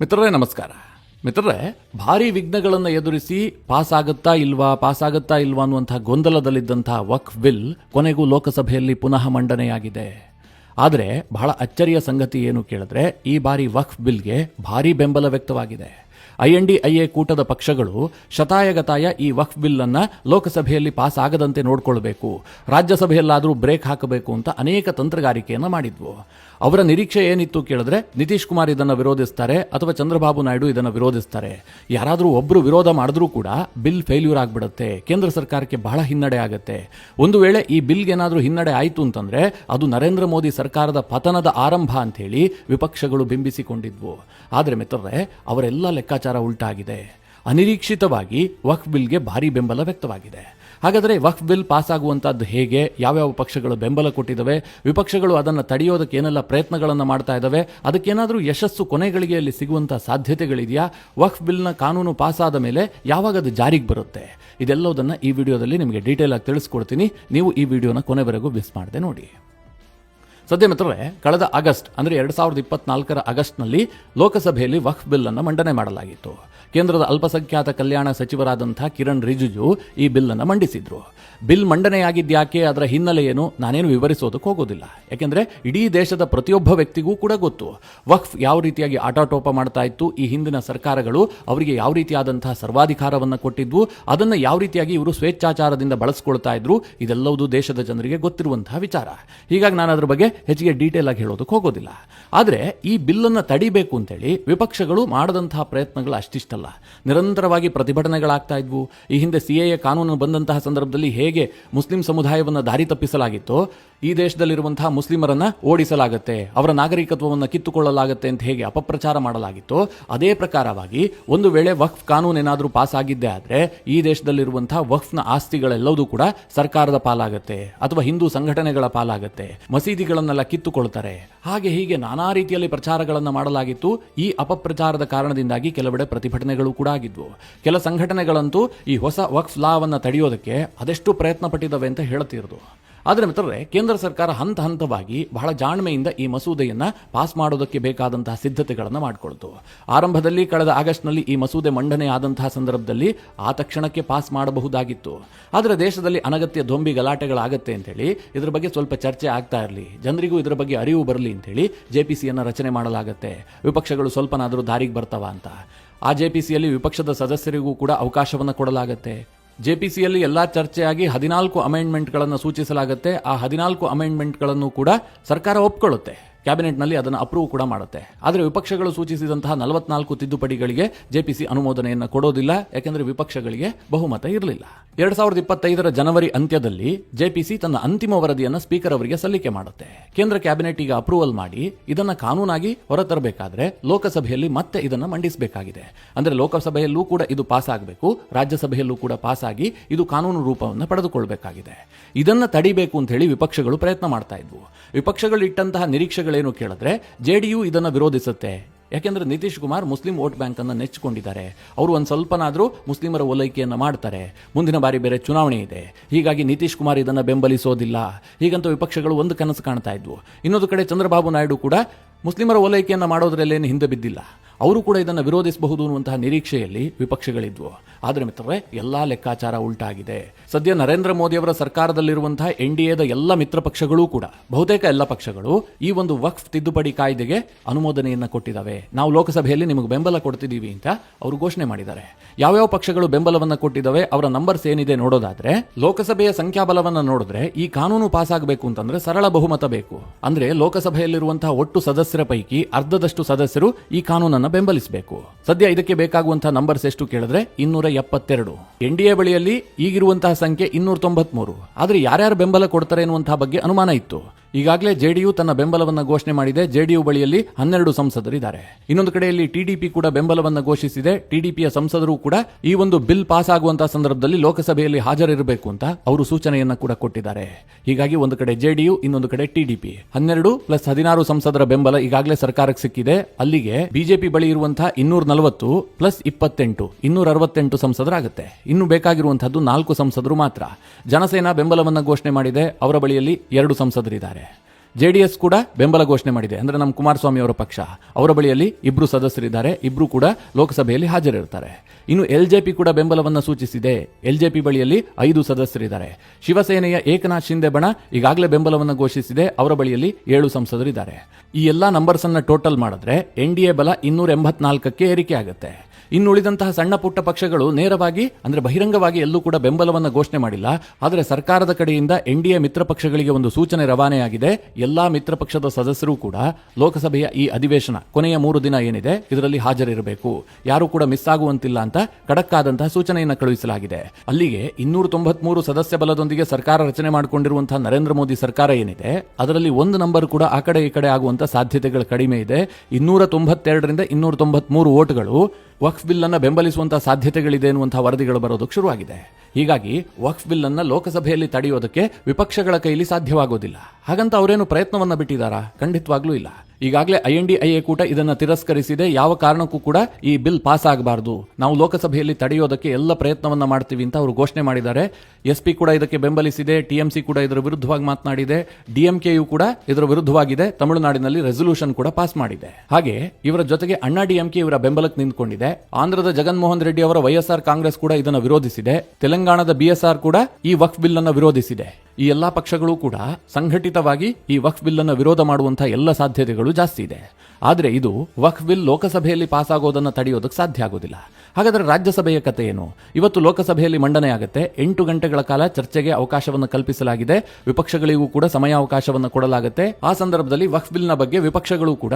ಮಿತ್ರರೇ, ನಮಸ್ಕಾರ. ಮಿತ್ರರೇ, ಭಾರಿ ವಿಘ್ನಗಳನ್ನು ಎದುರಿಸಿ ಪಾಸ್ ಆಗುತ್ತಾ ಇಲ್ವಾ ಪಾಸ್ ಆಗುತ್ತಾ ಇಲ್ವಾ ಅನ್ನುವಂತಹ ಗೊಂದಲದಲ್ಲಿದ್ದಂತಹ ವಕ್ಫ್ ಬಿಲ್ ಕೊನೆಗೂ ಲೋಕಸಭೆಯಲ್ಲಿ ಪುನಃ ಮಂಡನೆಯಾಗಿದೆ. ಆದರೆ, ಬಹಳ ಅಚ್ಚರಿಯ ಸಂಗತಿ ಏನು ಕೇಳಿದ್ರೆ, ಈ ಬಾರಿ ವಕ್ಫ್ ಬಿಲ್ಗೆ ಭಾರಿ ಬೆಂಬಲ ವ್ಯಕ್ತವಾಗಿದೆ. I N D I A ಕೂಟದ ಪಕ್ಷಗಳು ಶತಾಯಗತಾಯ ಈ ವಕ್ಫ್ ಬಿಲ್ ಅನ್ನ ಲೋಕಸಭೆಯಲ್ಲಿ ಪಾಸ್ ಆಗದಂತೆ ನೋಡಿಕೊಳ್ಬೇಕು. ರಾಜ್ಯಸಭೆಯಲ್ಲಾದರೂ ಬ್ರೇಕ್ ಹಾಕಬೇಕು ಅಂತ ಅನೇಕ ತಂತ್ರಗಾರಿಕೆಯನ್ನು ಮಾಡಿದ್ವು. ಅವರ ನಿರೀಕ್ಷೆ ಏನಿತ್ತು ಕೇಳಿದ್ರೆ ನಿತೀಶ್ ಕುಮಾರ್ ಇದನ್ನು ವಿರೋಧಿಸ್ತಾರೆ ಅಥವಾ ಚಂದ್ರಬಾಬು ನಾಯ್ಡು ಇದನ್ನು ವಿರೋಧಿಸ್ತಾರೆ. ಯಾರಾದರೂ ಒಬ್ಬರು ವಿರೋಧ ಮಾಡಿದ್ರೂ ಕೂಡ ಬಿಲ್ ಫೇಲ್ಯೂರ್ ಆಗಿಬಿಡುತ್ತೆ. ಕೇಂದ್ರ ಸರ್ಕಾರಕ್ಕೆ ಬಹಳ ಹಿನ್ನಡೆ ಆಗುತ್ತೆ. ಒಂದು ವೇಳೆ ಈ ಬಿಲ್ಗೆ ಏನಾದರೂ ಹಿನ್ನಡೆ ಆಯಿತು ಅಂತಂದ್ರೆ ಅದು ನರೇಂದ್ರ ಮೋದಿ ಸರ್ಕಾರದ ಪತನದ ಆರಂಭ ಅಂತ ಹೇಳಿ ವಿಪಕ್ಷಗಳು ಬಿಂಬಿಸಿಕೊಂಡಿದ್ವು. ಆದರೆ ಮಿತ್ರರೇ, ಅವರೆಲ್ಲ ಲೆಕ್ಕಾಚಾರ ಉಲ್ಟಾಗಿದೆ. ಅನಿರೀಕ್ಷಿತವಾಗಿ ವಕ್ಫ್ ಬಿಲ್ಗೆ ಭಾರಿ ಬೆಂಬಲ ವ್ಯಕ್ತವಾಗಿದೆ. ಹಾಗಾದರೆ ವಕ್ಫ್ ಬಿಲ್ ಪಾಸ್ ಆಗುವಂತದ್ದು ಹೇಗೆ? ಯಾವ್ಯಾವ ಪಕ್ಷಗಳು ಬೆಂಬಲ ಕೊಟ್ಟಿದ್ದಾವೆ? ವಿಪಕ್ಷಗಳು ಅದನ್ನು ತಡೆಯೋದಕ್ಕೆ ಏನೆಲ್ಲ ಪ್ರಯತ್ನಗಳನ್ನು ಮಾಡ್ತಾ ಇದ್ದಾವೆ? ಅದಕ್ಕೇನಾದರೂ ಯಶಸ್ಸು ಕೊನೆಗಳಿಗೆಯಲ್ಲಿ ಸಿಗುವಂಥ ಸಾಧ್ಯತೆಗಳಿದೆಯಾ? ವಕ್ಫ್ ಬಿಲ್ನ ಕಾನೂನು ಪಾಸ್ ಆದ ಮೇಲೆ ಯಾವಾಗ ಅದು ಜಾರಿಗೆ ಬರುತ್ತೆ? ಇದೆಲ್ಲದನ್ನು ಈ ವಿಡಿಯೋದಲ್ಲಿ ನಿಮಗೆ ಡೀಟೇಲ್ ಆಗಿ ತಿಳಿಸ್ಕೊಡ್ತೀನಿ. ನೀವು ಈ ವಿಡಿಯೋನ ಕೊನೆವರೆಗೂ ಮಿಸ್ ಮಾಡದೆ ನೋಡಿ. ಸದ್ಯ ಮಿತ್ರರೇ, ಕಳೆದ ಆಗಸ್ಟ್, ಅಂದರೆ ಎರಡು ಸಾವಿರದ ಇಪ್ಪತ್ನಾಲ್ಕರ ಆಗಸ್ಟ್ನಲ್ಲಿ ಲೋಕಸಭೆಯಲ್ಲಿ ವಕ್ಫ್ ಬಿಲ್ ಅನ್ನು ಮಂಡನೆ ಮಾಡಲಾಗಿತ್ತು. ಕೇಂದ್ರದ ಅಲ್ಪಸಂಖ್ಯಾತ ಕಲ್ಯಾಣ ಸಚಿವರಾದಂಥ ಕಿರಣ್ ರಿಜಿಜು ಈ ಬಿಲ್ ಅನ್ನು ಮಂಡಿಸಿದ್ರು. ಬಿಲ್ ಮಂಡನೆಯಾಗಿದ್ಯಾಕೆ ಅದರ ಹಿನ್ನೆಲೆ ಏನು ನಾನೇನು ವಿವರಿಸೋದಕ್ಕೆ ಹೋಗೋದಿಲ್ಲ. ಯಾಕೆಂದ್ರೆ, ಇಡೀ ದೇಶದ ಪ್ರತಿಯೊಬ್ಬ ವ್ಯಕ್ತಿಗೂ ಕೂಡ ಗೊತ್ತು. ವಕ್ಫ್ ಯಾವ ರೀತಿಯಾಗಿ ಆಟಾಟೋಪ ಮಾಡ್ತಾ ಇತ್ತು, ಈ ಹಿಂದಿನ ಸರ್ಕಾರಗಳು ಅವರಿಗೆ ಯಾವ ರೀತಿಯಾದಂತಹ ಸರ್ವಾಧಿಕಾರವನ್ನು ಕೊಟ್ಟಿದ್ವು, ಅದನ್ನು ಯಾವ ರೀತಿಯಾಗಿ ಇವರು ಸ್ವೇಚ್ಛಾಚಾರದಿಂದ ಬಳಸ್ಕೊಳ್ತಾ ಇದ್ರು ಇದೆಲ್ಲವೂ ದೇಶದ ಜನರಿಗೆ ಗೊತ್ತಿರುವಂತಹ ವಿಚಾರ. ಹೀಗಾಗಿ ನಾನು ಅದರ ಬಗ್ಗೆ ಹೆಚ್ಚಿಗೆ ಡೀಟೇಲ್ ಆಗಿ ಹೇಳೋದಕ್ಕೆ ಹೋಗೋದಿಲ್ಲ. ಆದರೆ ಈ ಬಿಲ್ಲನ್ನು ತಡಿಬೇಕು ಅಂತೇಳಿ ವಿಪಕ್ಷಗಳು ಮಾಡದಂತಹ ಪ್ರಯತ್ನಗಳು ಅಷ್ಟಿಷ್ಟಲ್ಲ. ನಿರಂತರವಾಗಿ ಪ್ರತಿಭಟನೆಗಳಾಗ್ತಾ ಇದ್ವು. ಈ ಹಿಂದೆ ಸಿ ಕಾನೂನು ಬಂದಂತಹ ಸಂದರ್ಭದಲ್ಲಿ ಹೇಗೆ ಮುಸ್ಲಿಂ ಸಮುದಾಯವನ್ನು ದಾರಿ ತಪ್ಪಿಸಲಾಗಿತ್ತೋ, ಈ ದೇಶದಲ್ಲಿರುವಂತಹ ಮುಸ್ಲಿಮರನ್ನು ಓಡಿಸಲಾಗುತ್ತೆ, ಅವರ ನಾಗರಿಕತ್ವವನ್ನು ಕಿತ್ತುಕೊಳ್ಳಲಾಗುತ್ತೆ ಅಂತ ಹೇಗೆ ಅಪಪ್ರಚಾರ ಮಾಡಲಾಗಿತ್ತೋ, ಅದೇ ಪ್ರಕಾರವಾಗಿ ಒಂದು ವೇಳೆ ವಕ್ಫ್ ಕಾನೂನು ಏನಾದರೂ ಪಾಸ್ ಆಗಿದ್ದೇ ಆದರೆ ಈ ದೇಶದಲ್ಲಿರುವಂತಹ ವಕ್ಫ್ನ ಆಸ್ತಿಗಳೆಲ್ಲವೂ ಕೂಡ ಸರ್ಕಾರದ ಪಾಲಾಗುತ್ತೆ ಅಥವಾ ಹಿಂದೂ ಸಂಘಟನೆಗಳ ಪಾಲಾಗುತ್ತೆ. ಮಸೀದಿಗಳನ್ನೆಲ್ಲ ಕಿತ್ತುಕೊಳ್ತಾರೆ. ಹಾಗೆ ಹೀಗೆ ನಾನಾ ರೀತಿಯಲ್ಲಿ ಪ್ರಚಾರಗಳನ್ನು ಮಾಡಲಾಗಿತ್ತು. ಈ ಅಪಪ್ರಚಾರದ ಕಾರಣದಿಂದಾಗಿ ಕೆಲವೆಡೆ ಪ್ರತಿಭಟನೆಗಳು ಕೂಡ ಆಗಿದ್ವು. ಕೆಲ ಸಂಘಟನೆಗಳಂತೂ ಈ ಹೊಸ ವಕ್ಫ್ ಲಾವನ್ನು ತಡೆಯೋದಕ್ಕೆ ಅದೆಷ್ಟು ಪ್ರಯತ್ನ ಪಟ್ಟಿದ್ದಾವೆ ಅಂತ ಹೇಳ್ತಿರೋದು. ಆದರೆ ಮಿತ್ರರೇ, ಕೇಂದ್ರ ಸರ್ಕಾರ ಹಂತ ಹಂತವಾಗಿ ಬಹಳ ಜಾಣ್ಮೆಯಿಂದ ಈ ಮಸೂದೆಯನ್ನ ಪಾಸ್ ಮಾಡೋದಕ್ಕೆ ಬೇಕಾದಂತಹ ಸಿದ್ಧತೆಗಳನ್ನು ಮಾಡಿಕೊಳ್ತು. ಆರಂಭದಲ್ಲಿ ಕಳೆದ ಆಗಸ್ಟ್ನಲ್ಲಿ ಈ ಮಸೂದೆ ಮಂಡನೆ ಆದಂತಹ ಸಂದರ್ಭದಲ್ಲಿ ಆ ತಕ್ಷಣಕ್ಕೆ ಪಾಸ್ ಮಾಡಬಹುದಾಗಿತ್ತು. ಆದರೆ ದೇಶದಲ್ಲಿ ಅನಗತ್ಯ ದೊಂಬಿ ಗಲಾಟೆಗಳಾಗತ್ತೆ ಅಂತೇಳಿ ಇದರ ಬಗ್ಗೆ ಸ್ವಲ್ಪ ಚರ್ಚೆ ಆಗ್ತಾ ಇರಲಿ. ಜನರಿಗೂ ಇದರ ಬಗ್ಗೆ ಅರಿವು ಬರಲಿ ಅಂತೇಳಿ ಸಿಯನ್ನು ರಚನೆ ಮಾಡಲಾಗುತ್ತೆ. ವಿಪಕ್ಷಗಳು ಸ್ವಲ್ಪನಾದರೂ ದಾರಿಗೆ ಬರ್ತಾವ ಅಂತ. ಆ ಜೆಪಿಸಿಯಲ್ಲಿ ವಿಪಕ್ಷದ ಸದಸ್ಯರಿಗೂ ಕೂಡ ಅವಕಾಶವನ್ನು ಕೊಡಲಾಗುತ್ತೆ. ಜೆಪಿಸಿಯಲ್ಲಿ ಎಲ್ಲ ಚರ್ಚೆಯಾಗಿ ಹದಿನಾಲ್ಕು ಅಮೆಂಡ್ಮೆಂಟ್ಗಳನ್ನು ಸೂಚಿಸಲಾಗುತ್ತೆ. ಆ ಹದಿನಾಲ್ಕು ಅಮೆಂಡ್ಮೆಂಟ್ಗಳನ್ನು ಕೂಡ ಸರ್ಕಾರ ಒಪ್ಕೊಳ್ಳುತ್ತೆ. ಕ್ಯಾಬಿನೆಟ್ನಲ್ಲಿ ಅದನ್ನು ಅಪ್ರೂವ್ ಕೂಡ ಮಾಡುತ್ತೆ. ಆದರೆ ವಿಪಕ್ಷಗಳು ಸೂಚಿಸಿದಂತಹ ನಲವತ್ನಾಲ್ಕು ತಿದ್ದುಪಡಿಗಳಿಗೆ ಜೆಪಿಸಿ ಅನುಮೋದನೆಯನ್ನು ಕೊಡೋದಿಲ್ಲ, ಯಾಕೆಂದರೆ ವಿಪಕ್ಷಗಳಿಗೆ ಬಹುಮತ ಇರಲಿಲ್ಲ. ಎರಡ್ ಸಾವಿರದ ಇಪ್ಪತ್ತೈದರ ಜನವರಿ ಅಂತ್ಯದಲ್ಲಿ ಜೆಪಿಸಿ ತನ್ನ ಅಂತಿಮ ವರದಿಯನ್ನು ಸ್ಪೀಕರ್ ಅವರಿಗೆ ಸಲ್ಲಿಕೆ ಮಾಡುತ್ತೆ. ಕೇಂದ್ರ ಕ್ಯಾಬಿನೆಟ್ ಈಗ ಅಪ್ರೂವಲ್ ಮಾಡಿ ಇದನ್ನು ಕಾನೂನಾಗಿ ಹೊರತರಬೇಕಾದ್ರೆ ಲೋಕಸಭೆಯಲ್ಲಿ ಮತ್ತೆ ಇದನ್ನು ಮಂಡಿಸಬೇಕಾಗಿದೆ. ಅಂದರೆ ಲೋಕಸಭೆಯಲ್ಲೂ ಕೂಡ ಇದು ಪಾಸ್ ಆಗಬೇಕು, ರಾಜ್ಯಸಭೆಯಲ್ಲೂ ಕೂಡ ಪಾಸ್ ಆಗಿ ಇದು ಕಾನೂನು ರೂಪವನ್ನು ಪಡೆದುಕೊಳ್ಬೇಕಾಗಿದೆ. ಇದನ್ನ ತಡಿಬೇಕು ಅಂತ ಹೇಳಿ ವಿಪಕ್ಷಗಳು ಪ್ರಯತ್ನ ಮಾಡ್ತಾ ಇದ್ವು. ವಿಪಕ್ಷಗಳು ಇಟ್ಟಂತಹ ನಿರೀಕ್ಷೆಗಳೇನು ಕೇಳಿದ್ರೆ ಜೆಡಿಯು ಇದನ್ನು ವಿರೋಧಿಸುತ್ತೆ. ಯಾಕೆಂದರೆ Nitish Kumar Muslim vote bank ಅನ್ನು ನೆಚ್ಚಿಕೊಂಡಿದ್ದಾರೆ. ಅವರು ಒಂದು ಸ್ವಲ್ಪನಾದರೂ ಮುಸ್ಲಿಮರ ಓಲೈಕೆಯನ್ನು ಮಾಡ್ತಾರೆ. ಮುಂದಿನ ಬಾರಿ ಬೇರೆ ಚುನಾವಣೆ ಇದೆ. ಹೀಗಾಗಿ ನಿತೀಶ್ ಕುಮಾರ್ ಇದನ್ನು ಬೆಂಬಲಿಸೋದಿಲ್ಲ. ಹೀಗಂತ ವಿಪಕ್ಷಗಳು ಒಂದು ಕನಸು ಕಾಣ್ತಾ ಇದ್ವು. ಇನ್ನೊಂದು ಕಡೆ ಚಂದ್ರಬಾಬು ನಾಯ್ಡು ಕೂಡ ಮುಸ್ಲಿಮರ ಓಲೈಕೆಯನ್ನು ಮಾಡೋದ್ರಲ್ಲೇನು ಹಿಂದೆ ಬಿದ್ದಿಲ್ಲ. ಅವರು ಕೂಡ ಇದನ್ನು ವಿರೋಧಿಸಬಹುದು ಅನ್ನುವಂತಹ ನಿರೀಕ್ಷೆಯಲ್ಲಿ ವಿಪಕ್ಷಗಳಿದ್ವು. ಆದರೆ ಮಿತ್ರರೇ, ಎಲ್ಲಾ ಲೆಕ್ಕಾಚಾರ ಉಲ್ಟಾಗಿದೆ. ಸದ್ಯ ನರೇಂದ್ರ ಮೋದಿ ಅವರ ಸರ್ಕಾರದಲ್ಲಿರುವಂತಹ ಎನ್ ಡಿ ಎದ ಎಲ್ಲ ಮಿತ್ರ ಪಕ್ಷಗಳೂ ಕೂಡ, ಬಹುತೇಕ ಎಲ್ಲ ಪಕ್ಷಗಳು ಈ ಒಂದು ವಕ್ಫ್ ತಿದ್ದುಪಡಿ ಕಾಯ್ದೆಗೆ ಅನುಮೋದನೆಯನ್ನು ಕೊಟ್ಟಿದ್ದಾವೆ ನಾವು ಲೋಕಸಭೆಯಲ್ಲಿ ನಿಮಗೆ ಬೆಂಬಲ ಕೊಡ್ತಿದ್ದೀವಿ ಅಂತ ಅವರು ಘೋಷಣೆ ಮಾಡಿದ್ದಾರೆ. ಯಾವ್ಯಾವ ಪಕ್ಷಗಳು ಬೆಂಬಲವನ್ನು ಕೊಟ್ಟಿದ್ದಾವೆ ಅವರ ನಂಬರ್ಸ್ ಏನಿದೆ ನೋಡೋದಾದ್ರೆ, ಲೋಕಸಭೆಯ ಸಂಖ್ಯಾಬಲವನ್ನು ನೋಡಿದ್ರೆ ಈ ಕಾನೂನು ಪಾಸ್ ಆಗಬೇಕು ಅಂತಂದ್ರೆ ಸರಳ ಬಹುಮತ ಬೇಕು. ಅಂದ್ರೆ ಲೋಕಸಭೆಯಲ್ಲಿರುವಂತಹ ಒಟ್ಟು ಸದಸ್ಯರ ಪೈಕಿ ಅರ್ಧದಷ್ಟು ಸದಸ್ಯರು ಈ ಕಾನೂನನ್ನು ಬೆಂಬಲಿಸಬೇಕು. ಸದ್ಯ ಇದಕ್ಕೆ ಬೇಕಾಗುವಂತಹ ನಂಬರ್ಸ್ ಎಷ್ಟು ಕೇಳಿದ್ರೆ ಇನ್ನೂರ ಎಪ್ಪತ್ತೆರಡು. ಎನ್ ಡಿ ಎ ಬಳಿಯಲ್ಲಿ ಈಗಿರುವಂತಹ ಸಂಖ್ಯೆ ಇನ್ನೂರ ತೊಂಬತ್ಮೂರು. ಆದ್ರೆ ಯಾರ್ಯಾರು ಬೆಂಬಲ ಕೊಡ್ತಾರೆ ಎನ್ನುವಂತಹ ಬಗ್ಗೆ ಅನುಮಾನ ಇತ್ತು. ಈಗಾಗಲೇ ಜೆಡಿಯು ತನ್ನ ಬೆಂಬಲವನ್ನು ಘೋಷಣೆ ಮಾಡಿದೆ. ಜೆಡಿಯು ಬಳಿಯಲ್ಲಿ ಹನ್ನೆರಡು ಸಂಸದರಿದ್ದಾರೆ. ಇನ್ನೊಂದು ಕಡೆಯಲ್ಲಿ ಟಿಡಿಪಿ ಕೂಡ ಬೆಂಬಲವನ್ನು ಘೋಷಿಸಿದೆ. ಟಿಡಿಪಿಯ ಸಂಸದರು ಕೂಡ ಈ ಒಂದು ಬಿಲ್ ಪಾಸ್ ಆಗುವಂತಹ ಸಂದರ್ಭದಲ್ಲಿ ಲೋಕಸಭೆಯಲ್ಲಿ ಹಾಜರಿರಬೇಕು ಅಂತ ಅವರು ಸೂಚನೆಯನ್ನ ಕೂಡ ಕೊಟ್ಟಿದ್ದಾರೆ. ಹೀಗಾಗಿ ಒಂದು ಕಡೆ ಜೆಡಿಯು, ಇನ್ನೊಂದು ಕಡೆ ಟಿಡಿಪಿ ಹನ್ನೆರಡು ಪ್ಲಸ್ ಹದಿನಾರು ಸಂಸದರ ಬೆಂಬಲ ಈಗಾಗಲೇ ಸರ್ಕಾರಕ್ಕೆ ಸಿಕ್ಕಿದೆ. ಅಲ್ಲಿಗೆ ಬಿಜೆಪಿ ಬಳಿ ಇರುವಂತಹ ಇನ್ನೂರ ನಲವತ್ತು ಪ್ಲಸ್ ಇಪ್ಪತ್ತೆಂಟು, ಇನ್ನೂರ ಅರವತ್ತೆಂಟು ಸಂಸದರಾಗುತ್ತೆ. ಇನ್ನು ಬೇಕಾಗಿರುವಂತಹದ್ದು ನಾಲ್ಕು ಸಂಸದರು ಮಾತ್ರ. ಜನಸೇನಾ ಬೆಂಬಲವನ್ನು ಘೋಷಣೆ ಮಾಡಿದೆ. ಅವರ ಬಳಿಯಲ್ಲಿ ಎರಡು ಸಂಸದರಿದ್ದಾರೆ. ಜೆ ಡಿ ಎಸ್ ಕೂಡ ಬೆಂಬಲ ಘೋಷಣೆ ಮಾಡಿದೆ. ಅಂದರೆ ನಮ್ಮ ಕುಮಾರಸ್ವಾಮಿ ಅವರ ಪಕ್ಷ. ಅವರ ಬಳಿಯಲ್ಲಿ ಇಬ್ಬರು ಸದಸ್ಯರಿದ್ದಾರೆ. ಇಬ್ಬರು ಕೂಡ ಲೋಕಸಭೆಯಲ್ಲಿ ಹಾಜರಿರ್ತಾರೆ. ಇನ್ನು ಎಲ್ ಜೆ ಪಿ ಕೂಡ ಬೆಂಬಲವನ್ನು ಸೂಚಿಸಿದೆ. ಎಲ್ ಜೆ ಪಿ ಬಳಿಯಲ್ಲಿ ಐದು ಸದಸ್ಯರಿದ್ದಾರೆ. ಶಿವಸೇನೆಯ ಏಕನಾಥ್ ಶಿಂದೆ ಬಣ ಈಗಾಗಲೇ ಬೆಂಬಲವನ್ನು ಘೋಷಿಸಿದೆ. ಅವರ ಬಳಿಯಲ್ಲಿ ಏಳು ಸಂಸದರಿದ್ದಾರೆ. ಈ ಎಲ್ಲ ನಂಬರ್ಸ್ ಅನ್ನು ಟೋಟಲ್ ಮಾಡಿದ್ರೆ ಎನ್ ಡಿ ಎ ಬಲ ಇನ್ನೂರ ಎಂಬತ್ನಾಲ್ಕಕ್ಕೆ ಏರಿಕೆ ಆಗುತ್ತೆ. ಇನ್ನು ಉಳಿದಂತಹ ಸಣ್ಣ ಪುಟ್ಟ ಪಕ್ಷಗಳು ನೇರವಾಗಿ, ಅಂದ್ರೆ ಬಹಿರಂಗವಾಗಿ ಎಲ್ಲೂ ಕೂಡ ಬೆಂಬಲವನ್ನು ಘೋಷಣೆ ಮಾಡಿಲ್ಲ. ಆದರೆ ಸರ್ಕಾರದ ಕಡೆಯಿಂದ ಎನ್ ಡಿ ಎ ಮಿತ್ರ ಪಕ್ಷಗಳಿಗೆ ಒಂದು ಸೂಚನೆ ರವಾನೆಯಾಗಿದೆ. ಎಲ್ಲಾ ಮಿತ್ರ ಪಕ್ಷದ ಸದಸ್ಯರು ಕೂಡ ಲೋಕಸಭೆಯ ಈ ಅಧಿವೇಶನ ಕೊನೆಯ ಮೂರು ದಿನ ಏನಿದೆ, ಇದರಲ್ಲಿ ಹಾಜರಿರಬೇಕು. ಯಾರು ಕೂಡ ಮಿಸ್ ಆಗುವಂತಿಲ್ಲ ಅಂತ ಕಡಕ್ಕಾದಂತಹ ಸೂಚನೆಯನ್ನು ಕಳುಹಿಸಲಾಗಿದೆ. ಅಲ್ಲಿಗೆ ಇನ್ನೂರ ತೊಂಬತ್ಮೂರು ಸದಸ್ಯ ಬಲದೊಂದಿಗೆ ಸರ್ಕಾರ ರಚನೆ ಮಾಡಿಕೊಂಡಿರುವಂತಹ ನರೇಂದ್ರ ಮೋದಿ ಸರ್ಕಾರ ಏನಿದೆ, ಅದರಲ್ಲಿ ಒಂದು ನಂಬರ್ ಕೂಡ ಆ ಕಡೆ ಈ ಕಡೆ ಆಗುವಂತಹ ಸಾಧ್ಯತೆಗಳು ಕಡಿಮೆ ಇದೆ. ಇನ್ನೂರ ತೊಂಬತ್ತೆರಡರಿಂದ ಇನ್ನೂರ ತೊಂಬತ್ಮೂರು ಓಟ್ಗಳು ವಕ್ಫ್ ಬಿಲ್ ಬೆಂಬಲಿಸುವಂಥ ಬೆಂಬಲಿಸುವಂತಹ ಸಾಧ್ಯತೆಗಳಿದೆ ಎನ್ನುವಂತಹ ವರದಿಗಳು ಬರೋದಕ್ಕೆ ಶುರುವಾಗಿದೆ. ಹೀಗಾಗಿ ವಕ್ಫ್ ಬಿಲ್ ಅನ್ನ ಲೋಕಸಭೆಯಲ್ಲಿ ತಡೆಯೋದಕ್ಕೆ ವಿಪಕ್ಷಗಳ ಕೈಲಿ ಸಾಧ್ಯವಾಗೋದಿಲ್ಲ. ಹಾಗಂತ ಅವರೇನು ಪ್ರಯತ್ನವನ್ನು ಬಿಟ್ಟಿದ್ದಾರಾ ಖಂಡಿತವಾಗ್ಲೂ ಇಲ್ಲ. ಈಗಾಗಲೇ I N D I A ಕೂಟ ಇದನ್ನು ತಿರಸ್ಕರಿಸಿದೆ. ಯಾವ ಕಾರಣಕ್ಕೂ ಕೂಡ ಈ ಬಿಲ್ ಪಾಸ್ ಆಗಬಾರದು. ನಾವು ಲೋಕಸಭೆಯಲ್ಲಿ ತಡೆಯೋದಕ್ಕೆ ಎಲ್ಲ ಪ್ರಯತ್ನವನ್ನ ಮಾಡ್ತೀವಿ ಅಂತ ಅವರು ಘೋಷಣೆ ಮಾಡಿದ್ದಾರೆ. ಎಸ್ ಪಿ ಕೂಡ ಇದಕ್ಕೆ ಬೆಂಬಲಿಸಿದೆ. ಟಿಎಂಸಿ ಕೂಡ ಇದರ ವಿರುದ್ಧವಾಗಿ ಮಾತನಾಡಿದೆ. ಡಿಎಂಕೆಯು ಕೂಡ ಇದರ ವಿರುದ್ಧವಾಗಿದೆ. ತಮಿಳುನಾಡಿನಲ್ಲಿ ರೆಸೊಲ್ಯೂಷನ್ ಕೂಡ ಪಾಸ್ ಮಾಡಿದೆ. ಹಾಗೆ ಇವರ ಜೊತೆಗೆ ಅಣ್ಣಾ ಡಿಎಂಕೆ ಇವರ ಬೆಂಬಲಕ್ಕೆ ನಿಂತ್ಕೊಂಡಿದೆ. ಆಂಧ್ರದ ಜಗನ್ಮೋಹನ್ ರೆಡ್ಡಿ ಅವರ ವೈಎಸ್ಆರ್ ಕಾಂಗ್ರೆಸ್ ಕೂಡ ಇದನ್ನು ವಿರೋಧಿಸಿದೆ. ತೆಲಂಗಾಣದ ಬಿಎಸ್ಆರ್ ಕೂಡ ಈ ವಕ್ಫ್ ಬಿಲ್ ಅನ್ನು ವಿರೋಧಿಸಿದೆ. ಈ ಎಲ್ಲಾ ಪಕ್ಷಗಳು ಕೂಡ ಸಂಘಟಿತವಾಗಿ ಈ ವಕ್ಫ್ ಬಿಲ್ ಅನ್ನು ವಿರೋಧ ಮಾಡುವಂತಹ ಎಲ್ಲ ಸಾಧ್ಯತೆಗಳು ಜಾಸ್ತಿ ಇದೆ. ಆದರೆ ಇದು ವಕ್ಫ್ ಬಿಲ್ ಲೋಕಸಭೆಯಲ್ಲಿ ಪಾಸ್ ಆಗೋದನ್ನು ತಡೆಯೋದಕ್ಕೆ ಸಾಧ್ಯ ಆಗೋದಿಲ್ಲ. ಹಾಗಾದರೆ ರಾಜ್ಯಸಭೆಯ ಕತೆ ಏನು? ಇವತ್ತು ಲೋಕಸಭೆಯಲ್ಲಿ ಮಂಡನೆ ಆಗುತ್ತೆ. ಎಂಟು ಗಂಟೆಗಳ ಕಾಲ ಚರ್ಚೆಗೆ ಅವಕಾಶವನ್ನು ಕಲ್ಪಿಸಲಾಗಿದೆ. ವಿಪಕ್ಷಗಳಿಗೂ ಕೂಡ ಸಮಯಾವಕಾಶವನ್ನು ಕೊಡಲಾಗುತ್ತೆ. ಆ ಸಂದರ್ಭದಲ್ಲಿ ವಕ್ಫ್ ಬಿಲ್ನ ಬಗ್ಗೆ ವಿಪಕ್ಷಗಳು ಕೂಡ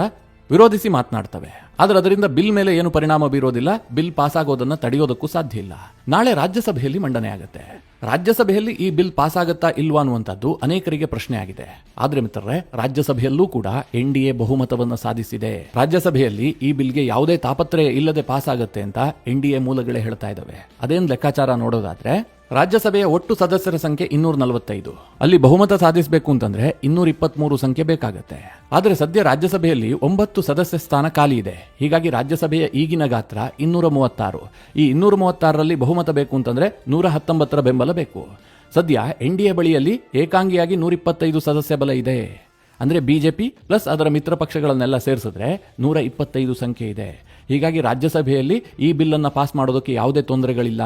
ವಿರೋಧಿಸಿ ಮಾತನಾಡ್ತವೆ. ಆದರೆ ಅದರಿಂದ ಬಿಲ್ ಮೇಲೆ ಏನು ಪರಿಣಾಮ ಬೀರೋದಿಲ್ಲ, ಬಿಲ್ ಪಾಸ್ ಆಗೋದನ್ನ ತಡೆಯೋದಕ್ಕೂ ಸಾಧ್ಯ ಇಲ್ಲ. ನಾಳೆ ರಾಜ್ಯಸಭೆಯಲ್ಲಿ ಮಂಡನೆ ಆಗುತ್ತೆ. ರಾಜ್ಯಸಭೆಯಲ್ಲಿ ಈ ಬಿಲ್ ಪಾಸ್ ಆಗುತ್ತಾ ಇಲ್ವಾ ಅನ್ನುವಂಥದ್ದು ಅನೇಕರಿಗೆ ಪ್ರಶ್ನೆ ಆಗಿದೆ ಆದ್ರೆ ಮಿತ್ರರೇ, ರಾಜ್ಯಸಭೆಯಲ್ಲೂ ಕೂಡ ಎನ್ ಡಿ ಎ ಬಹುಮತವನ್ನು ಸಾಧಿಸಿದೆ. ರಾಜ್ಯಸಭೆಯಲ್ಲಿ ಈ ಬಿಲ್ಗೆ ಯಾವುದೇ ತಾಪತ್ರಯ ಇಲ್ಲದೆ ಪಾಸ್ ಆಗುತ್ತೆ ಅಂತ ಎನ್ ಡಿ ಎ ಮೂಲಗಳೇ ಹೇಳ್ತಾ ಇದಾವೆ. ಅದೇನ್ ಲೆಕ್ಕಾಚಾರ ನೋಡೋದಾದ್ರೆ ರಾಜ್ಯಸಭೆಯ ಒಟ್ಟು ಸದಸ್ಯರ ಸಂಖ್ಯೆ ಇನ್ನೂರ ನಲವತ್ತೈದು. ಅಲ್ಲಿ ಬಹುಮತ ಸಾಧಿಸಬೇಕು ಅಂತಂದ್ರೆ ಇನ್ನೂರ ಇಪ್ಪತ್ಮೂರು ಸಂಖ್ಯೆ ಬೇಕಾಗತ್ತೆ. ಆದರೆ ಸದ್ಯ ರಾಜ್ಯಸಭೆಯಲ್ಲಿ ಒಂಬತ್ತು ಸದಸ್ಯ ಸ್ಥಾನ ಖಾಲಿ ಇದೆ. ಹೀಗಾಗಿ ರಾಜ್ಯಸಭೆಯ ಈಗಿನ ಗಾತ್ರ ಇನ್ನೂರ ಮೂವತ್ತಾರು. ಈ ಇನ್ನೂರ ಮೂವತ್ತಾರರಲ್ಲಿ ಬಹುಮತ ಬೇಕು ಅಂತಂದ್ರೆ ನೂರ ಹತ್ತೊಂಬತ್ತರ ಬೆಂಬಲ ಬೇಕು. ಸದ್ಯ ಎನ್ ಡಿ ಎ ಬಳಿಯಲ್ಲಿ ಏಕಾಂಗಿಯಾಗಿ ನೂರ ಇಪ್ಪತ್ತೈದು ಸದಸ್ಯ ಬಲ ಇದೆ. ಅಂದ್ರೆ ಬಿಜೆಪಿ ಪ್ಲಸ್ ಅದರ ಮಿತ್ರ ಪಕ್ಷಗಳನ್ನೆಲ್ಲ ಸೇರಿಸಿದ್ರೆ ನೂರ ಇಪ್ಪತ್ತೈದು ಸಂಖ್ಯೆ ಇದೆ. ಹೀಗಾಗಿ ರಾಜ್ಯಸಭೆಯಲ್ಲಿ ಈ ಬಿಲ್ಲನ್ನು ಪಾಸ್ ಮಾಡೋದಕ್ಕೆ ಯಾವುದೇ ತೊಂದರೆಗಳಿಲ್ಲ.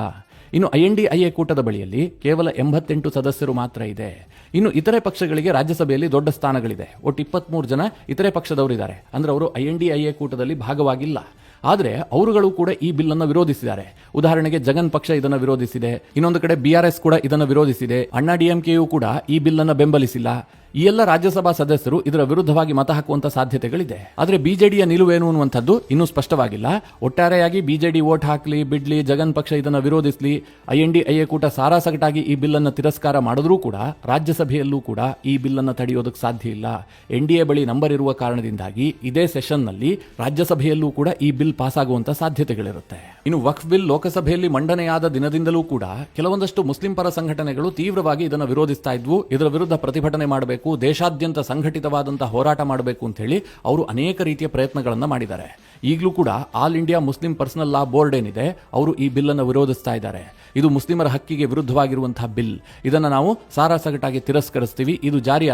ಇನ್ನು I N D I A ಕೂಟದ ಬಳಿಯಲ್ಲಿ ಕೇವಲ ಎಂಬತ್ತೆಂಟು ಸದಸ್ಯರು ಮಾತ್ರ ಇದೆ. ಇನ್ನು ಇತರೆ ಪಕ್ಷಗಳಿಗೆ ರಾಜ್ಯಸಭೆಯಲ್ಲಿ ದೊಡ್ಡ ಸ್ಥಾನಗಳಿದೆ. ಒಟ್ಟು ಇಪ್ಪತ್ಮೂರು ಜನ ಇತರೆ ಪಕ್ಷದವರಿದ್ದಾರೆ. ಅಂದ್ರೆ ಅವರು I N D I A ಕೂಟದಲ್ಲಿ ಭಾಗವಾಗಿಲ್ಲ. ಆದರೆ ಅವರುಗಳು ಕೂಡ ಈ ಬಿಲ್ ಅನ್ನು ವಿರೋಧಿಸಿದ್ದಾರೆ. ಉದಾಹರಣೆಗೆ ಜಗನ್ ಪಕ್ಷ ಇದನ್ನು ವಿರೋಧಿಸಿದೆ. ಇನ್ನೊಂದು ಕಡೆ ಬಿಆರ್ಎಸ್ ಕೂಡ ಇದನ್ನು ವಿರೋಧಿಸಿದೆ. ಅಣ್ಣಾ ಡಿಎಂಕೆಯು ಕೂಡ ಈ ಬಿಲ್ ಅನ್ನು ಬೆಂಬಲಿಸಿಲ್ಲ. ಈ ಎಲ್ಲ ರಾಜ್ಯಸಭಾ ಸದಸ್ಯರು ಇದರ ವಿರುದ್ಧವಾಗಿ ಮತ ಹಾಕುವಂತ ಸಾಧ್ಯತೆಗಳಿದೆ. ಆದರೆ ಬಿಜೆಡಿಯ ನಿಲುವೇನು ಅನ್ನುವಂಥದ್ದು ಇನ್ನೂ ಸ್ಪಷ್ಟವಾಗಿಲ್ಲ. ಒಟ್ಟಾರೆಯಾಗಿ ಬಿಜೆಡಿ ವೋಟ್ ಹಾಕಲಿ, ಬಿಡ್ಲಿ, ಜಗನ್ ಪಕ್ಷ ಇದನ್ನು ವಿರೋಧಿಸಲಿ ಐ ಎನ್ ಕೂಟ ಸಾರಾಸಗಟಾಗಿ ಈ ಬಿಲ್ ಅನ್ನು ತಿರಸ್ಕಾರ ಮಾಡಿದ್ರೂ ಕೂಡ, ರಾಜ್ಯಸಭೆಯಲ್ಲೂ ಕೂಡ ಈ ಬಿಲ್ ಅನ್ನು ತಡೆಯೋದಕ್ಕೆ ಸಾಧ್ಯ ಇಲ್ಲ. ಎನ್ ಡಿ ಎ ಬಳಿ ನಂಬರ್ ಇರುವ ಕಾರಣದಿಂದಾಗಿ ಇದೇ ಸೆಷನ್ನಲ್ಲಿ ರಾಜ್ಯಸಭೆಯಲ್ಲೂ ಕೂಡ ಈ ಬಿಲ್ ಪಾಸ್ ಆಗುವಂತ ಸಾಧ್ಯತೆಗಳಿರುತ್ತೆ. ಇನ್ನು ವಕ್ಫ್ ಬಿಲ್ ಲೋಕಸಭೆಯಲ್ಲಿ ಮಂಡನೆಯಾದ ದಿನದಿಂದಲೂ ಕೂಡ ಕೆಲವೊಂದಷ್ಟು ಮುಸ್ಲಿಂ ಪರ ಸಂಘಟನೆಗಳು ತೀವ್ರವಾಗಿ ಇದನ್ನು ವಿರೋಧಿಸ್ತಾ ಇದ್ವು. ಇದರ ವಿರುದ್ಧ ಪ್ರತಿಭಟನೆ ಮಾಡಬೇಕು, ದೇಶಾದ್ಯಂತ ಸಂಘಟಿತವಾದಂತಹ ಹೋರಾಟ ಮಾಡಬೇಕು ಅಂತ ಹೇಳಿ ಅವರು ಅನೇಕ ರೀತಿಯ ಪ್ರಯತ್ನಗಳನ್ನು ಮಾಡಿದ್ದಾರೆ. ಈಗಲೂ ಕೂಡ all India Muslim personal law board ಏನಿದೆ, ಅವರು ಈ ಬಿಲ್ಲನ್ನು ವಿರೋಧಿಸ್ತಾ ಇದ್ದಾರೆ. ಇದು ಮುಸ್ಲಿಮರ ಹಕ್ಕಿಗೆ ವಿರುದ್ಧವಾಗಿರುವಂತಹ ಬಿಲ್. ಇದನ್ನು ನಾವು ಸಾರಾಸಗಟಾಗಿ ತಿರಸ್ಕರಿಸ್ತೀವಿ. ಇದು ಜಾರಿ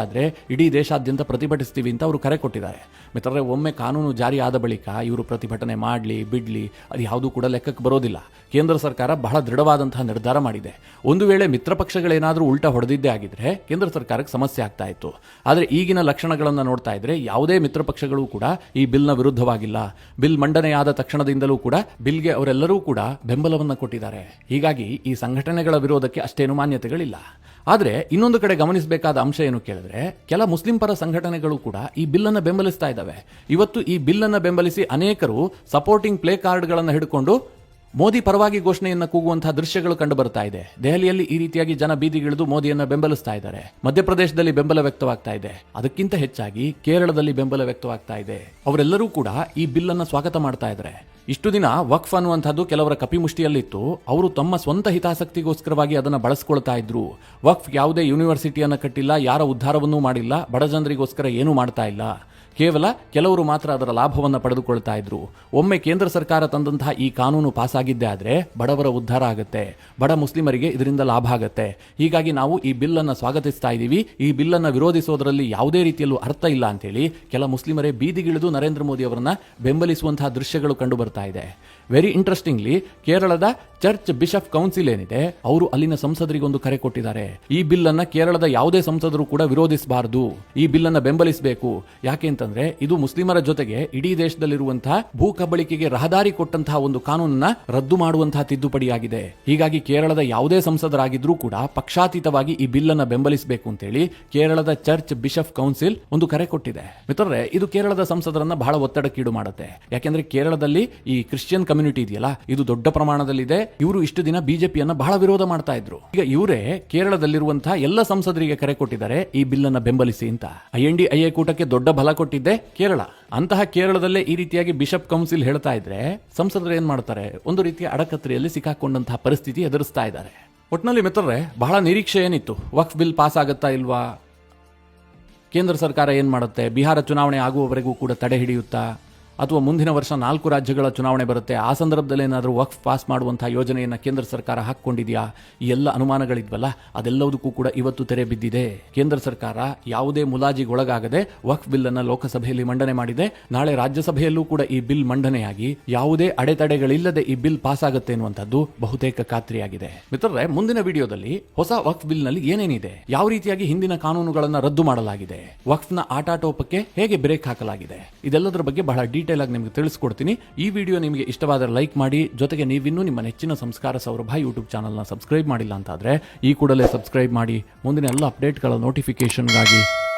ಇಡೀ ದೇಶಾದ್ಯಂತ ಪ್ರತಿಭಟಿಸ್ತೀವಿ ಅಂತ ಅವರು ಕರೆ ಕೊಟ್ಟಿದ್ದಾರೆ. ಮಿತ್ರರೇ, ಒಮ್ಮೆ ಕಾನೂನು ಜಾರಿ ಆದ ಬಳಿಕ ಇವರು ಪ್ರತಿಭಟನೆ ಮಾಡಲಿ, ಬಿಡ್ಲಿ, ಅದು ಯಾವುದೂ ಕೂಡ ಲೆಕ್ಕಕ್ಕೆ ಬರೋದಿಲ್ಲ. ಕೇಂದ್ರ ಸರ್ಕಾರ ಬಹಳ ದೃಢವಾದಂತಹ ನಿರ್ಧಾರ ಮಾಡಿದೆ. ಒಂದು ವೇಳೆ ಮಿತ್ರ ಪಕ್ಷಗಳೇನಾದರೂ ಉಲ್ಟಾ ಹೊಡೆದಿದ್ದೇ ಆಗಿದ್ರೆ ಕೇಂದ್ರ ಸರ್ಕಾರಕ್ಕೆ ಸಮಸ್ಯೆ ಆಗ್ತಾ ಇತ್ತು. ಆದರೆ ಈಗಿನ ಲಕ್ಷಣಗಳನ್ನು ನೋಡ್ತಾ ಇದ್ರೆ ಯಾವುದೇ ಮಿತ್ರ ಪಕ್ಷಗಳು ಕೂಡ ಈ ಬಿಲ್ನ ವಿರುದ್ಧವಾಗಿಲ್ಲ. ಬಿಲ್ ಮಂಡನೆಯಾದ ತಕ್ಷಣದಿಂದಲೂ ಕೂಡ ಬಿಲ್ಗೆ ಅವರೆಲ್ಲರೂ ಕೂಡ ಬೆಂಬಲವನ್ನು ಕೊಟ್ಟಿದ್ದಾರೆ. ಹೀಗಾಗಿ ಈ ಸಂಘಟನೆಗಳ ವಿರೋಧಕ್ಕೆ ಅಷ್ಟೇನು ಮಾನ್ಯತೆಗಳಿಲ್ಲ. ಆದರೆ ಇನ್ನೊಂದು ಕಡೆ ಗಮನಿಸಬೇಕಾದ ಅಂಶ ಏನು ಕೇಳಿದ್ರೆ, ಕೆಲ ಮುಸ್ಲಿಂ ಪರ ಸಂಘಟನೆಗಳು ಕೂಡ ಈ ಬಿಲ್ ಅನ್ನು ಬೆಂಬಲಿಸ್ತಾ ಇದ್ದಾವೆ. ಇವತ್ತು ಈ ಬಿಲ್ ಅನ್ನು ಬೆಂಬಲಿಸಿ ಅನೇಕರು ಸಪೋರ್ಟಿಂಗ್ ಪ್ಲೇ ಕಾರ್ಡ್ಗಳನ್ನು ಹಿಡ್ಕೊಂಡು ಮೋದಿ ಪರವಾಗಿ ಘೋಷಣೆಯನ್ನು ಕೂಗುವಂತಹ ದೃಶ್ಯಗಳು ಕಂಡು ಬರ್ತಾ ಇದೆ. ದೆಹಲಿಯಲ್ಲಿ ಈ ರೀತಿಯಾಗಿ ಜನ ಬೀದಿಗಿಳಿದು ಮೋದಿಯನ್ನು ಬೆಂಬಲಿಸ್ತಾ ಇದ್ದಾರೆ. ಮಧ್ಯಪ್ರದೇಶದಲ್ಲಿ ಬೆಂಬಲ ವ್ಯಕ್ತವಾಗ್ತಾ ಇದೆ. ಅದಕ್ಕಿಂತ ಹೆಚ್ಚಾಗಿ ಕೇರಳದಲ್ಲಿ ಬೆಂಬಲ ವ್ಯಕ್ತವಾಗ್ತಾ ಇದೆ. ಅವರೆಲ್ಲರೂ ಕೂಡ ಈ ಬಿಲ್ ಅನ್ನು ಸ್ವಾಗತ ಮಾಡ್ತಾ ಇದ್ದಾರೆ. ಇಷ್ಟು ದಿನ ವಕ್ಫ್ ಅನ್ನುವಂಥದ್ದು ಕೆಲವರ ಕಪಿಮುಷ್ಟಿಯಲ್ಲಿತ್ತು. ಅವರು ತಮ್ಮ ಸ್ವಂತ ಹಿತಾಸಕ್ತಿಗೋಸ್ಕರವಾಗಿ ಅದನ್ನು ಬಳಸ್ಕೊಳ್ತಾ ಇದ್ರು. ವಕ್ಫ್ ಯಾವುದೇ ಯೂನಿವರ್ಸಿಟಿಯನ್ನು ಕಟ್ಟಿಲ್ಲ, ಯಾರ ಉದ್ಧಾರವನ್ನೂ ಮಾಡಿಲ್ಲ, ಬಡ ಜನರಿಗೋಸ್ಕರ ಏನೂ ಮಾಡ್ತಾ ಇಲ್ಲ. ಕೇವಲ ಕೆಲವರು ಮಾತ್ರ ಅದರ ಲಾಭವನ್ನು ಪಡೆದುಕೊಳ್ತಾ ಇದ್ರು. ಒಮ್ಮೆ ಕೇಂದ್ರ ಸರ್ಕಾರ ತಂದಂತಹ ಈ ಕಾನೂನು ಪಾಸ್ ಆಗಿದ್ದೇ ಆದರೆ ಬಡವರ ಉದ್ಧಾರ ಆಗುತ್ತೆ. ಬಡ ಮುಸ್ಲಿಮರಿಗೆ ಇದರಿಂದ ಲಾಭ ಆಗುತ್ತೆ. ಹೀಗಾಗಿ ನಾವು ಈ ಬಿಲ್ಲನ್ನು ಸ್ವಾಗತಿಸ್ತಾ ಇದ್ದೀವಿ ಈ ಬಿಲ್ಲನ್ನು ವಿರೋಧಿಸೋದರಲ್ಲಿ ಯಾವುದೇ ರೀತಿಯಲ್ಲೂ ಅರ್ಥ ಇಲ್ಲ ಅಂತೇಳಿ ಕೆಲ ಮುಸ್ಲಿಮರೇ ಬೀದಿಗಿಳಿದು ನರೇಂದ್ರ ಮೋದಿ ಅವರನ್ನ ಬೆಂಬಲಿಸುವಂತಹ ದೃಶ್ಯಗಳು ಕಂಡು ಬರ್ತಾ ಇದೆ. ವೆರಿ ಇಂಟ್ರೆಸ್ಟಿಂಗ್ಲಿ ಕೇರಳದ ಚರ್ಚ್ ಬಿಷಪ್ ಕೌನ್ಸಿಲ್ ಏನಿದೆ, ಅವರು ಅಲ್ಲಿನ ಸಂಸದರಿಗೆ ಒಂದು ಕರೆ ಕೊಟ್ಟಿದ್ದಾರೆ. ಈ ಬಿಲ್ ಕೇರಳದ ಯಾವುದೇ ಸಂಸದರು ಕೂಡ ವಿರೋಧಿಸಬಾರದು. ಈ ಬಿಲ್ ಬೆಂಬಲಿಸಬೇಕು. ಯಾಕೆ ಅಂತಂದ್ರೆ ಇದು ಮುಸ್ಲಿಮರ ಜೊತೆಗೆ ಇಡೀ ದೇಶದಲ್ಲಿರುವಂತಹ ಭೂ ಕಬಳಿಕೆಗೆ ರಹದಾರಿ ಕೊಟ್ಟಂತಹ ಒಂದು ಕಾನೂನನ್ನ ರದ್ದು ಮಾಡುವಂತಹ ತಿದ್ದುಪಡಿಯಾಗಿದೆ. ಹೀಗಾಗಿ ಕೇರಳದ ಯಾವುದೇ ಸಂಸದರಾಗಿದ್ರೂ ಕೂಡ ಪಕ್ಷಾತೀತವಾಗಿ ಈ ಬಿಲ್ ಅನ್ನ ಬೆಂಬಲಿಸಬೇಕು ಅಂತೇಳಿ ಕೇರಳದ ಚರ್ಚ್ ಬಿಷಪ್ ಕೌನ್ಸಿಲ್ ಒಂದು ಕರೆ ಕೊಟ್ಟಿದೆ. ಮಿತ್ರರೇ, ಇದು ಕೇರಳದ ಸಂಸದರನ್ನ ಬಹಳ ಒತ್ತಡಕ್ಕೀಡು ಮಾಡುತ್ತೆ. ಯಾಕೆಂದ್ರೆ ಕೇರಳದಲ್ಲಿ ಈ ಕ್ರಿಶ್ಚಿಯನ್ ಕಮ್ಯುನಿಟಿ ಇದೆಯಲ್ಲ, ಇದು ದೊಡ್ಡ ಪ್ರಮಾಣದಲ್ಲಿದೆ. ಇವರು ಇಷ್ಟು ದಿನ ಬಿಜೆಪಿಯನ್ನ ಬಹಳ ವಿರೋಧ ಮಾಡ್ತಾ ಇದ್ರು. ಈಗ ಇವರೇ ಕೇರಳದಲ್ಲಿರುವಂತಹ ಎಲ್ಲ ಸಂಸದರಿಗೆ ಕರೆ ಕೊಟ್ಟಿದ್ದಾರೆ, ಈ ಬಿಲ್ ಅನ್ನ ಬೆಂಬಲಿಸಿ ಅಂತ. ಐಎನ್ ಎನ್ ಡಿ ಐ ಕೂಟಕ್ಕೆ ದೊಡ್ಡ ಬಲ ಕೊಟ್ಟಿದ್ದೆ ಕೇರಳ. ಅಂತಹ ಕೇರಳದಲ್ಲೇ ಈ ರೀತಿಯಾಗಿ ಬಿಷಪ್ ಕೌನ್ಸಿಲ್ ಹೇಳ್ತಾ ಇದ್ರೆ ಸಂಸದರು ಏನ್ ಮಾಡ್ತಾರೆ? ಒಂದು ರೀತಿಯ ಅಡಕತ್ರಿಯಲ್ಲಿ ಸಿಕ್ಕಾಕೊಂಡಂತಹ ಪರಿಸ್ಥಿತಿ ಎದುರಿಸ್ತಾ ಇದ್ದಾರೆ. ಒಟ್ನಲ್ಲಿ ಮಿತ್ರರೇ, ಬಹಳ ನಿರೀಕ್ಷೆ ಏನಿತ್ತು? ವಕ್ಫ್ ಬಿಲ್ ಪಾಸ್ ಆಗುತ್ತಾ ಇಲ್ವಾ? ಕೇಂದ್ರ ಸರ್ಕಾರ ಏನ್ ಮಾಡುತ್ತೆ? ಬಿಹಾರ ಚುನಾವಣೆ ಆಗುವವರೆಗೂ ಕೂಡ ತಡೆ ಹಿಡಿಯುತ್ತಾ? ಅಥವಾ ಮುಂದಿನ ವರ್ಷ ನಾಲ್ಕು ರಾಜ್ಯಗಳ ಚುನಾವಣೆ ಬರುತ್ತೆ, ಆ ಸಂದರ್ಭದಲ್ಲಿ ಏನಾದರೂ ವಕ್ಫ್ ಪಾಸ್ ಮಾಡುವಂತಹ ಯೋಜನೆಯನ್ನು ಕೇಂದ್ರ ಸರ್ಕಾರ ಹಾಕ್ಕೊಂಡಿದೆಯಾ? ಈ ಎಲ್ಲ ಅನುಮಾನಗಳಿದ್ವಲ್ಲ, ಅದೆಲ್ಲದಕ್ಕೂ ಕೂಡ ಇವತ್ತು ತೆರೆ ಬಿದ್ದಿದೆ. ಕೇಂದ್ರ ಸರ್ಕಾರ ಯಾವುದೇ ಮುಲಾಜಿಗೊಳಗಾಗದೆ ವಕ್ಫ್ ಬಿಲ್ ಅನ್ನು ಲೋಕಸಭೆಯಲ್ಲಿ ಮಂಡನೆ ಮಾಡಿದೆ. ನಾಳೆ ರಾಜ್ಯಸಭೆಯಲ್ಲೂ ಕೂಡ ಈ ಬಿಲ್ ಮಂಡನೆಯಾಗಿ, ಯಾವುದೇ ಅಡೆತಡೆಗಳಿಲ್ಲದೆ ಈ ಬಿಲ್ ಪಾಸ್ ಆಗುತ್ತೆ ಎನ್ನುವಂಥದ್ದು ಬಹುತೇಕ ಖಾತ್ರಿಯಾಗಿದೆ. ಮಿತ್ರರೇ, ಮುಂದಿನ ವಿಡಿಯೋದಲ್ಲಿ ಹೊಸ ವಕ್ಫ್ ಬಿಲ್ನಲ್ಲಿ ಏನೇನಿದೆ, ಯಾವ ರೀತಿಯಾಗಿ ಹಿಂದಿನ ಕಾನೂನುಗಳನ್ನು ರದ್ದು ಮಾಡಲಾಗಿದೆ, ವಕ್ಫ್ನ ಆಟಾಟೋಪಕ್ಕೆ ಹೇಗೆ ಬ್ರೇಕ್ ಹಾಕಲಾಗಿದೆ, ಇದೆಲ್ಲದರ ಬಗ್ಗೆ ಬಹಳ ಡೀಟೇಲ್ ಆಗಿ ನಿಮಗೆ ತಿಳಿಸ್ಕೊಡ್ತೀನಿ. ಈ ವಿಡಿಯೋ ನಿಮಗೆ ಇಷ್ಟವಾದರೆ ಲೈಕ್ ಮಾಡಿ, ಜೊತೆಗೆ ನೀವಿನ್ನೂ ನಿಮ್ಮ ನೆಚ್ಚಿನ ಸಂಸ್ಕಾರ ಸೌರಭ ಯೂಟ್ಯೂಬ್ ಚಾನಲ್ನ ಸಬ್ಸ್ಕ್ರೈಬ್ ಮಾಡಿಲ್ಲ ಅಂತಾದ್ರೆ, ಈ ಕೂಡಲೇ ಸಬ್ಸ್ಕ್ರೈಬ್ ಮಾಡಿ, ಮುಂದಿನ ಎಲ್ಲ ಅಪ್ಡೇಟ್ಗಳ ನೋಟಿಫಿಕೇಶನ್ಗಾಗಿ